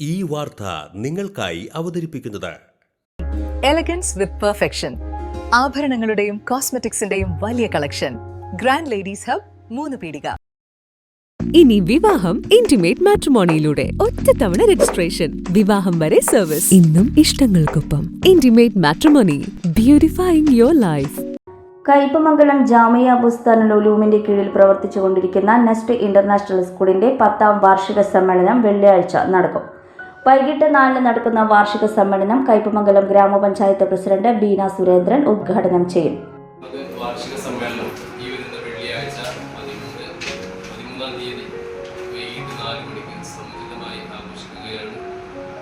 ഈ വാർത്ത നിങ്ങൾക്കായി അവതരിപ്പിക്കുന്നത്. എലഗൻസ് വിത്ത് പെർഫെക്ഷൻ ആഭരണങ്ങളുടെയും കോസ്മെറ്റിക്സിന്റെയും വലിയ കളക്ഷൻ ഗ്രാൻഡ് ലേഡീസ് ഹബ് മൂന്ന് പീടിക. ഇനി വിവാഹം ഇന്റിമേറ്റ് മാട്രിമോണിയിലൂടെ ഒറ്റത്തവണ രജിസ്ട്രേഷൻ വിവാഹം വരെ സർവീസ് ഇന്നും ഇഷ്ടങ്ങൾക്കൊപ്പം. Intimate matrimony beautifying your life Kaipamangalam Jamia ലുലൂമിന്റെ കീഴിൽ പ്രവർത്തിച്ചുകൊണ്ടിരിക്കുന്ന നെസ്റ്റ് ഇന്റർനാഷണൽ സ്കൂളിന്റെ പത്താം വാർഷിക സമ്മേളനം വെള്ളിയാഴ്ച നടക്കും. വൈകിട്ട് നാലിന് നടക്കുന്ന വാർഷിക സമ്മേളനം കയ്പമംഗലം ഗ്രാമപഞ്ചായത്ത് പ്രസിഡന്റ് ബീന സുരേന്ദ്രൻ ഉദ്ഘാടനം ചെയ്യും. വാർഷിക സമ്മേളനം ഈ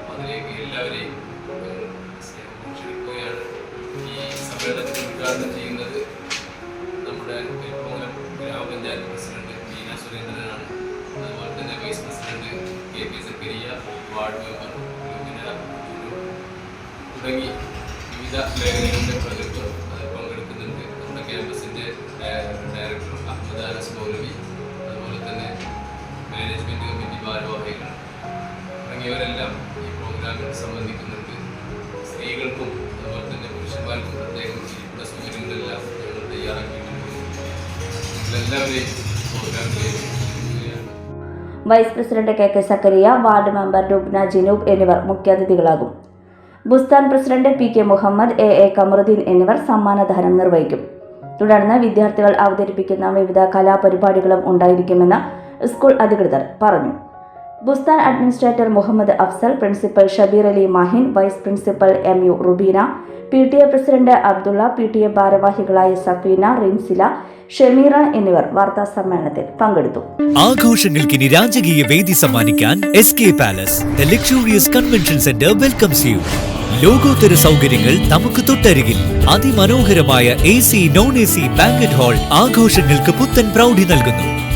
മണിക്ക് എല്ലാവരെയും ഈ സമ്മേളനത്തിൽ ഉദ്ഘാടനം ചെയ്യുന്നത് വാർഡ് തുടങ്ങി വിവിധ മേഖലകളുടെ പ്രഗത്വം അതിൽ പങ്കെടുക്കുന്നുണ്ട്. നമ്മുടെ ക്യാമ്പസിന്റെ ഡയറക്ടർ അഹമ്മദ് അനസ് മൗലവി അതുപോലെ തന്നെ മാനേജ്മെന്റ് കമ്മിറ്റി ഭാരവാഹികൾ തുടങ്ങിയവരെല്ലാം ഈ പ്രോഗ്രാമിൽ സംബന്ധിക്കുന്നുണ്ട്. സ്ത്രീകൾക്കും അതുപോലെ തന്നെ പുരുഷന്മാർക്കും പ്രത്യേകം ഇരിക്കുന്ന സൗകര്യങ്ങളെല്ലാം ഞങ്ങൾ തയ്യാറാക്കിയിട്ടുണ്ട്. നിങ്ങളെല്ലാവരെയും പ്രോഗ്രാമിലേക്ക് vice president K K Zakariya ward member Lubna Jinoob എന്നിവർ മുഖ്യാതിഥികളാകും. Bustan president P K Muhammad A A Kamaruddin എന്നിവർ സമ്മാനദാനം നിർവഹിക്കും. തുടർന്ന് വിദ്യാർത്ഥികൾ അവതരിപ്പിക്കുന്ന വിവിധ കലാപരിപാടികളും ഉണ്ടായിരിക്കുമെന്ന് സ്കൂൾ അധികൃതർ പറഞ്ഞു. Bustan administrator Muhammad Afsal principal Shabeer Ali Mahin vice principal M U Rubeena P T A president Abdulla P T A ഭാരവാഹികളായ സഫീന റിൻസില ഷമീറ എന്നിവർ വാർത്താ സമ്മേളനത്തിൽ പങ്കെടുത്തു. ആഘോഷങ്ങൾക്കിനി രാജകീയ വേദി സമ്മാനിക്കാൻ S K Palace the luxurious convention centre welcomes you ലോകോത്തര സൗകര്യങ്ങൾ നമുക്ക് തൊട്ടരികിൽ. അതിമനോഹരമായ A C non A C banquet hall ആഘോഷങ്ങൾക്ക് പുത്തൻ പ്രൗഢി നൽകുന്നു.